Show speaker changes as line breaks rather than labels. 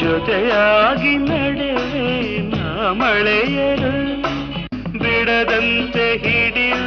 ಜೊತೆಯಾಗಿ ನಡೆವೆ ನಾ ಮಳೆಯರು. ಬಿಡದಂತೆ ಹಿಡಿಯು